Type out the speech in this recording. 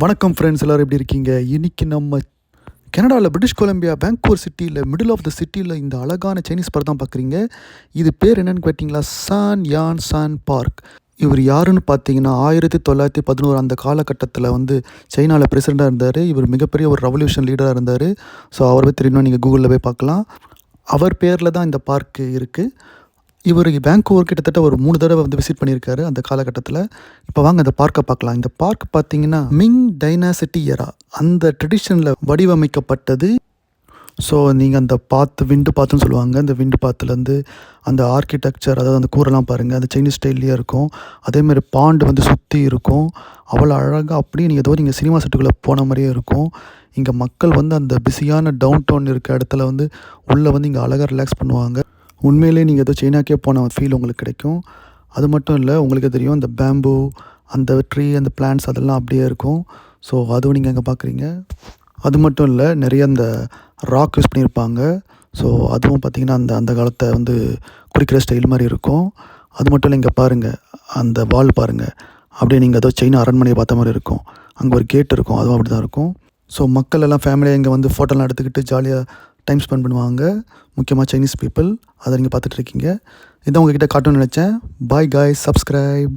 வணக்கம் ஃப்ரெண்ட்ஸ் எல்லோரும் எப்படி இருக்கீங்க? இன்னைக்கு நம்ம கனடாவில் பிரிட்டிஷ் கொலம்பியா பேங்கூர் சிட்டியில் மிடில் ஆஃப் த சிட்டியில் இந்த அழகான சைனீஸ் படம் தான் பார்க்குறீங்க இது பேர் என்னன்னு கேட்டிங்களா? சான் யான் சான் பார்க் இவர் யாருன்னு பார்த்தீங்கன்னா ஆயிரத்தி தொள்ளாயிரத்தி பதினோரு அந்த காலகட்டத்தில் வந்து சைனாவில் பிரசிடெண்ட்டாக இருந்தார். இவர் மிகப்பெரிய ஒரு ரெவல்யூஷன் லீடராக இருந்தார். ஸோ அவரை பற்றி தெரியணும் நீங்கள் கூகுளில் போய் பார்க்கலாம். அவர் பேரில் தான் இந்த பார்க்கு இருக்குது இவர் பேங்க்ஓவர் கிட்டத்தட்ட ஒரு மூணு தடவை வந்து விசிட் பண்ணியிருக்காரு அந்த காலகட்டத்தில். இப்போ வாங்க இந்த பார்க்கை பார்க்கலாம். இந்த பார்க் பார்த்தீங்கன்னா மிங் டைனாசிட்டி எரா அந்த ட்ரெடிஷனில் வடிவமைக்கப்பட்டது. ஸோ நீங்கள் அந்த பாத்து விண்டு பாத்துன்னு சொல்லுவாங்க. அந்த விண்டு பாத்துலேருந்து அந்த ஆர்கிடெக்சர் அதாவது அந்த கூரெல்லாம் பாருங்கள் அந்த சைனீஸ் ஸ்டைல்லையே இருக்கும். அதேமாதிரி பாண்டு வந்து சுற்றி இருக்கும். அவ்வளோ அழகாக அப்படியே நீங்கள் ஏதோ நீங்கள் சினிமா செட்டுக்குள்ளே போன மாதிரியே இருக்கும். இங்கே மக்கள் வந்து அந்த பிஸியான டவுன் டவுன் இருக்க இடத்துல வந்து உள்ளே வந்து இங்கே அழகாக ரிலாக்ஸ் பண்ணுவாங்க. உண்மையிலே நீங்கள் ஏதோ சைனாக்கே போன ஃபீல் உங்களுக்கு கிடைக்கும். அது மட்டும் இல்லை உங்களுக்கு தெரியும் இந்த பேம்பு அந்த ட்ரீ அந்த பிளான்ஸ் அதெல்லாம் அப்படியே இருக்கும். ஸோ அதுவும் நீங்கள் அங்கே பார்க்குறீங்க அது மட்டும் இல்லை நிறைய அந்த ராக் யூஸ் பண்ணியிருப்பாங்க. ஸோ அதுவும் பார்த்திங்கன்னா அந்த அந்த காலத்தை வந்து குறிக்கிற ஸ்டைல் மாதிரி இருக்கும். அது மட்டும் இல்லை இங்கே பாருங்கள் அந்த வால் பாருங்கள் அப்படியே நீங்கள் ஏதோ சைனா அரண்மனையை பார்த்த மாதிரி இருக்கும். அங்கே ஒரு கேட் இருக்கும். அதுவும் அப்படி தான் இருக்கும். ஸோ மக்கள் எல்லாம் ஃபேமிலியாக இங்கே வந்து ஃபோட்டோலாம் எடுத்துக்கிட்டு ஜாலியாக டைம் ஸ்பெண்ட் பண்ணுவாங்க. முக்கியமாக சைனீஸ் பீப்புள் அதை நீங்கள் பார்த்துட்ருக்கீங்க இதான் உங்ககிட்ட காட்டணும்னு நினச்சேன். பாய் காய் சப்ஸ்கிரைப்